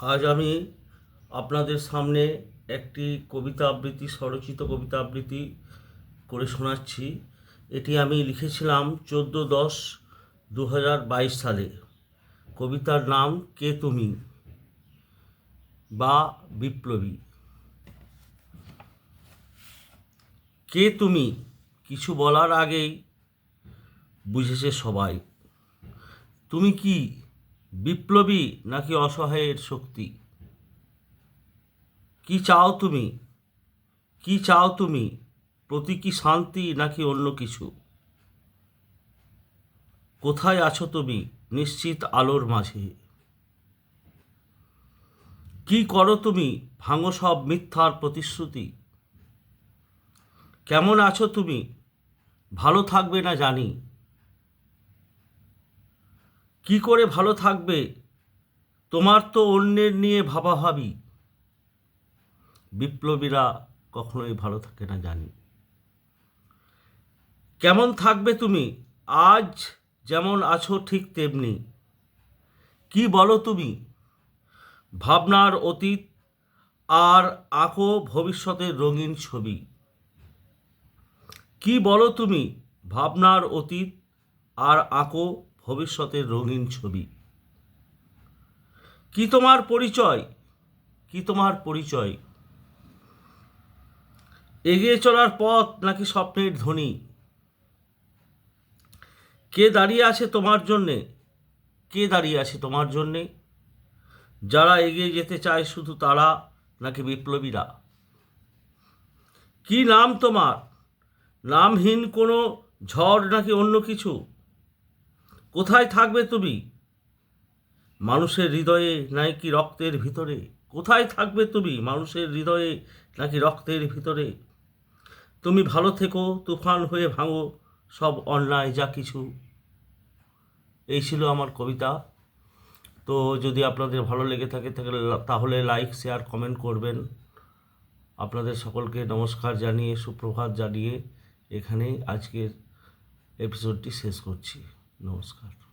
আজ আমি আপনাদের সামনে একটি কবিতা আবৃত্তি, স্বরচিত কবিতা আবৃত্তি করে শোনাচ্ছি। এটি আমি লিখেছিলাম চোদ্দ দশ দু হাজার বাইশ সালে। কবিতার নাম কে তুমি? বা বিপ্লবী। কে তুমি? কিছু বলার আগেই বুঝেছে সবাই। তুমি কি? বিপ্লবী নাকি অসহায়ের শক্তি? কি চাও তুমি? কি চাও তুমি? প্রতীকী শান্তি নাকি অন্য কিছু? কোথায় আছো তুমি নিশ্চিত আলোর মাঝে? কি করো তুমি ভাঙো সব মিথ্যার প্রতিশ্রুতি? কেমন আছো তুমি? ভালো থাকবে না জানি। কি করে ভালো থাকবে? তোমার তো অন্যের নিয়ে ভাবাভাবি বিপ্লবীরা কখনোই ভালো থাকে না, জানি। কেমন থাকবে তুমি? আজ যেমন আছো ঠিক তেমনি। কি বলো তুমি? ভাবনার অতীত আর আঁকো ভবিষ্যতের রঙিন ছবি। কি বলো তুমি? ভাবনার অতীত আর আঁকো ভবিষ্যতের রঙিন ছবি। কি তোমার পরিচয়? কি তোমার পরিচয়? এগিয়ে চলার পথ নাকি স্বপ্নের ধ্বনি? কে দাঁড়িয়ে আছে তোমার জন্যে? কে দাঁড়িয়ে আছে তোমার জন্যে? যারা এগিয়ে যেতে চায় শুধু তারা নাকি বিপ্লবীরা? কি নাম তোমার? নামহীন কোনো ঝড় নাকি অন্য কিছু? কোথায় থাকবে তুমি? মানুষের হৃদয়ে নাকি রক্তের ভিতরে? কোথায় থাকবে তুমি? মানুষের হৃদয়ে নাকি রক্তের ভিতরে? তুমি ভালো থেকো, তুফান হয়ে ভাঙো, সব অন্যায় যা কিছু। এই ছিল আমার কবিতা। তো যদি আপনাদের ভালো লেগে থাকে, তাহলে তাহলে লাইক শেয়ার কমেন্ট করবেন। আপনাদের সকলকে নমস্কার জানিয়ে, সুপ্রভাত জানিয়ে এখানেই আজকের এপিসোডটি শেষ করছি। নমস্কার